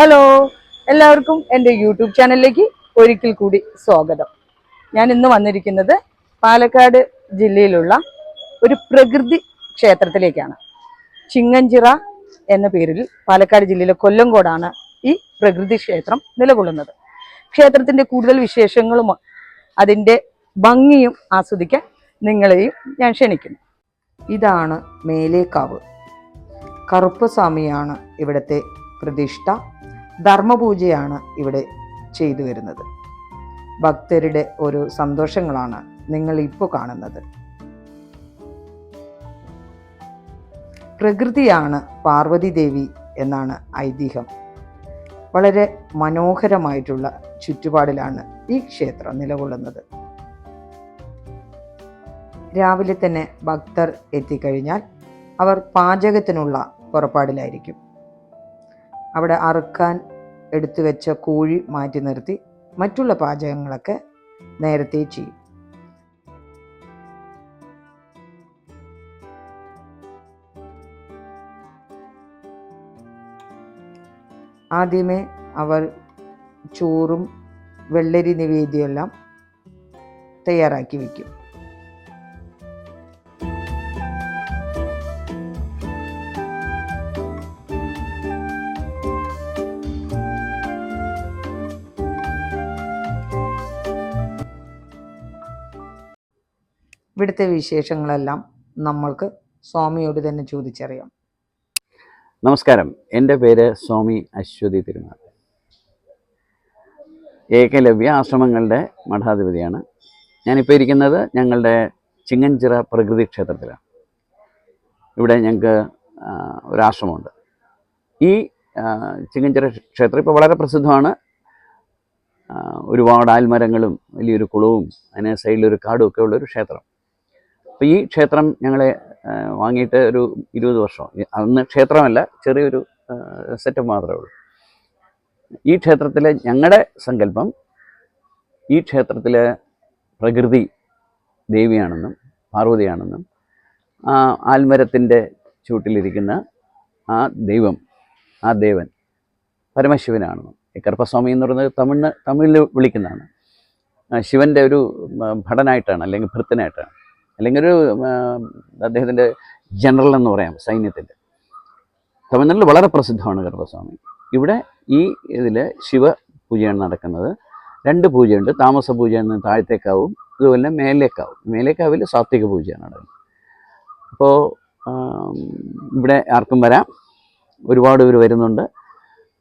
Hello എല്ലാവർക്കും എന്റെ YouTube ചാനലിലേക്ക് ഒരിക്കൽ കൂടി സ്വാഗതം. ഞാൻ ഇന്ന് വന്നിരിക്കുന്നത് പാലക്കാട് ജില്ലയിലുള്ള ഒരു പ്രകൃതി ക്ഷേത്രത്തിലേക്കാണ്. ചിങ്ങഞ്ചിറ എന്ന പേരിൽ പാലക്കാട് ജില്ലയിലെ കൊല്ലംകോടാണ് ഈ പ്രകൃതി ക്ഷേത്രം നിലകൊള്ളുന്നത്. ക്ഷേത്രത്തിന്റെ കൂടുതൽ വിശേഷങ്ങളും അതിന്റെ ഭംഗിയും ആസ്വദിക്കാൻ നിങ്ങളെയും ഞാൻ ക്ഷണിക്കുന്നു. ഇതാണ് മേലേക്കാവ്. കറുപ്പസ്വാമിയാണ് ഇവിടുത്തെ പ്രതിഷ്ഠ. ധർമ്മപൂജയാണ് ഇവിടെ ചെയ്തു വരുന്നത്. ഭക്തരുടെ ഒരു സന്തോഷങ്ങളാണ് നിങ്ങൾ ഇപ്പോൾ കാണുന്നത്. പ്രകൃതിയാണ് പാർവതി ദേവി എന്നാണ് ഐതിഹ്യം. വളരെ മനോഹരമായിട്ടുള്ള ചുറ്റുപാടിലാണ് ഈ ക്ഷേത്രം നിലകൊള്ളുന്നത്. രാവിലെ തന്നെ ഭക്തർ എത്തിക്കഴിഞ്ഞാൽ അവർ പാചകത്തിനുള്ള പുറപ്പാടിലായിരിക്കും. അവിടെ അറുക്കാൻ എടുത്തു വെച്ച കോഴി മാറ്റി നിർത്തി മറ്റുള്ള പാചകങ്ങളൊക്കെ നേരത്തെ ചെയ്യും. ആദ്യമേ അവർ ചോറും വെള്ളരി നിവേദ്യമെല്ലാം തയ്യാറാക്കി വയ്ക്കും ഇവിടുത്തെ വിശേഷങ്ങളെല്ലാം നമ്മൾക്ക് സ്വാമിയോട് തന്നെ ചോദിച്ചറിയാം. നമസ്കാരം. എന്റെ പേര് സ്വാമി അശ്വതി തിരുനാൾ. ഏകലവ്യ ആശ്രമങ്ങളുടെ മഠാധിപതിയാണ്. ഞാനിപ്പോൾ ഇരിക്കുന്നത് ഞങ്ങളുടെ ചിങ്ങഞ്ചിറ പ്രകൃതി ക്ഷേത്രത്തിലാണ്. ഇവിടെ ഞങ്ങൾക്ക് ഒരാശ്രമമുണ്ട് ഈ ചിങ്ങഞ്ചിറ ക്ഷേത്രം ഇപ്പോൾ വളരെ പ്രസിദ്ധമാണ്. ഒരുപാട് ആൽമരങ്ങളും വലിയൊരു കുളവും അതിന് സൈഡിലൊരു കാടും ഒക്കെ ഉള്ളൊരു ക്ഷേത്രം. അപ്പോൾ ഈ ക്ഷേത്രം ഞങ്ങളെ ആ, വാങ്ങിയിട്ട് ഒരു ഇരുപത് വർഷം. അന്ന് ക്ഷേത്രമല്ല ചെറിയൊരു സെറ്റപ്പ് മാത്രമേ ഉള്ളൂ. ഈ ക്ഷേത്രത്തിലെ ഞങ്ങളുടെ സങ്കല്പം ഈ ക്ഷേത്രത്തിലെ പ്രകൃതി ദേവിയാണെന്നും പാർവതിയാണെന്നും ആ ആൽമരത്തിന്റെ ചൂട്ടിലിരിക്കുന്ന ആ ദൈവം ആ ദേവൻ പരമശിവനാണെന്നും ഈ കറുപ്പസ്വാമി എന്ന് പറയുന്നത് തമിഴ് തമിഴിൽ വിളിക്കുന്നതാണ്. ശിവന്റെ ഒരു ഭടനായിട്ടാണ് അല്ലെങ്കിൽ ഭൃത്തനായിട്ടാണ് അല്ലെങ്കിൽ ഒരു അദ്ദേഹത്തിന്റെ ജനറൽ എന്ന് പറയാം സൈന്യത്തിന്റെ. തമിഴ്നാട്ടിൽ വളരെ പ്രസിദ്ധമാണ് ഗർഭസ്വാമി. ഇവിടെ ഈ ഇതിൽ ശിവ പൂജയാണ് നടക്കുന്നത്. രണ്ട് പൂജയുണ്ട്. താമസ പൂജ എന്ന് താഴത്തേക്കാവും അതുപോലെ മേലേക്കാവും. മേലേക്കാവിൽ സാത്വിക പൂജയാണ് നടക്കുന്നത്. അപ്പോൾ ഇവിടെ ആർക്കും വരാം. ഒരുപാട് പേര് വരുന്നുണ്ട്.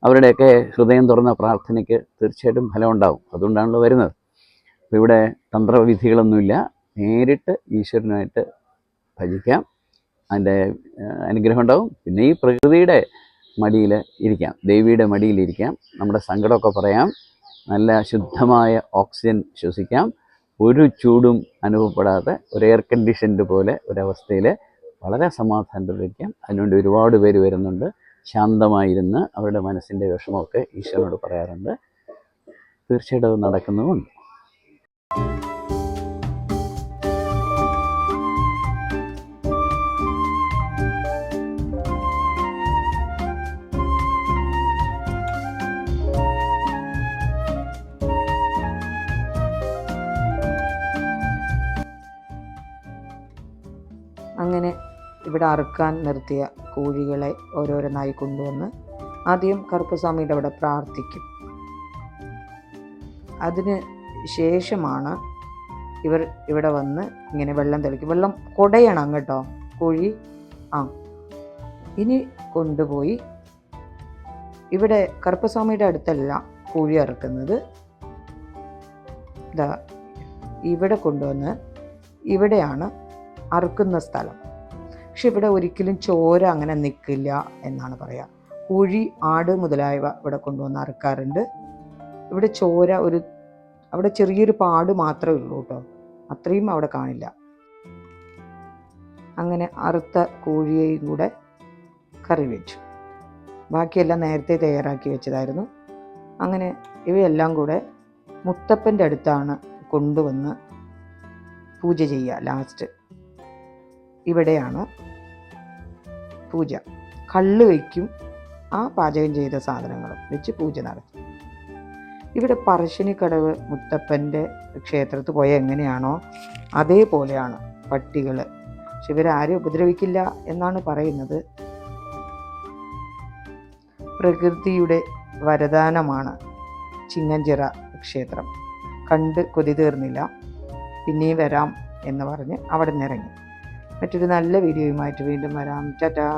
അവരുടെയൊക്കെ ഹൃദയം തുറന്ന പ്രാർത്ഥനയ്ക്ക് തീർച്ചയായിട്ടും ഫലമുണ്ടാവും. അതുകൊണ്ടാണല്ലോ വരുന്നത്. അപ്പോൾ ഇവിടെ തന്ത്രവിധികളൊന്നുമില്ല. നേരിട്ട് ഈശ്വരനായിട്ട് ഭജിക്കാം. അതിന്റെ അനുഗ്രഹം ഉണ്ടാവും. പിന്നെ ഈ പ്രകൃതിയുടെ മടിയിൽ ഇരിക്കാം. ദേവിയുടെ മടിയിലിരിക്കാം നമ്മുടെ സങ്കടമൊക്കെ പറയാം. നല്ല ശുദ്ധമായ ഓക്സിജൻ ശ്വസിക്കാം. ഒരു ചൂടും അനുഭവപ്പെടാതെ ഒരു എയർ കണ്ടീഷൻഡ് പോലെ ഒരവസ്ഥയിൽ വളരെ സമാധാനത്തിലിരിക്കാം അതിനുവേണ്ടി ഒരുപാട് പേര് വരുന്നുണ്ട്. ശാന്തമായിരുന്ന് അവരുടെ മനസ്സിന്റെ വിഷമമൊക്കെ ഈശ്വരനോട് പറയാറുണ്ട്. തീർച്ചയായിട്ടും അത് നടക്കുന്നുമുണ്ട് ഇവിടെ അറുക്കാൻ നിർത്തിയ കോഴികളെ ഓരോരോന്നായി കൊണ്ടുവന്ന് ആദ്യം കറുപ്പസ്വാമിയുടെ അവിടെ പ്രാർത്ഥിക്കും. അതിന് ശേഷമാണ് ഇവർ ഇവിടെ വന്ന് ഇങ്ങനെ വെള്ളം തെളിക്കും. വെള്ളം കുടയണം കേട്ടോ കോഴി. ആ. ഇനി കൊണ്ടുപോയി ഇവിടെ കറുപ്പസ്വാമിയുടെ അടുത്തല്ല കോഴി അറുക്കുന്നത്. ഇതാ ഇവിടെ കൊണ്ടുവന്ന് ഇവിടെയാണ് അറുക്കുന്ന സ്ഥലം. പക്ഷെ ഇവിടെ ഒരിക്കലും ചോര അങ്ങനെ നിൽക്കില്ല എന്നാണ് പറയുക കോഴി ആട് മുതലായവ ഇവിടെ കൊണ്ടുവന്ന് അറുക്കാറുണ്ട്. ഇവിടെ ചോര ഒരു അവിടെ ചെറിയൊരു പാട് മാത്രമേ ഉള്ളൂ കേട്ടോ. അത്രയും അവിടെ കാണില്ല. അങ്ങനെ അറുത്ത കോഴിയെയും കൂടെ കറി വെച്ചു. ബാക്കിയെല്ലാം നേരത്തെ തയ്യാറാക്കി വെച്ചതായിരുന്നു. അങ്ങനെ ഇവയെല്ലാം കൂടെ മുത്തപ്പന്റെ അടുത്താണ് കൊണ്ടുവന്ന് പൂജ ചെയ്യുക ലാസ്റ്റ്. ഇവിടെയാണ് പൂജ. കള്ള് വയ്ക്കും ആ പാചകം ചെയ്ത സാധനങ്ങളും വെച്ച് പൂജ നടത്തും. ഇവിടെ പറശ്ശിനിക്കടവ് മുത്തപ്പന്റെ ക്ഷേത്രത്തിൽ പോയ എങ്ങനെയാണോ അതേപോലെയാണ് പട്ടികൾ. പക്ഷെ ഇവരാരും ഉപദ്രവിക്കില്ല എന്നാണ് പറയുന്നത്. പ്രകൃതിയുടെ വരദാനമാണ് ചിങ്ങഞ്ചിറ ക്ഷേത്രം. കണ്ട് കൊതി തീർന്നില്ല. പിന്നെയും വരാം എന്ന് പറഞ്ഞ് അവിടെ നിന്ന് ഇറങ്ങി മറ്റൊരു നല്ല വീഡിയോയുമായിട്ട് വീണ്ടും വരാം. ടാറ്റാ.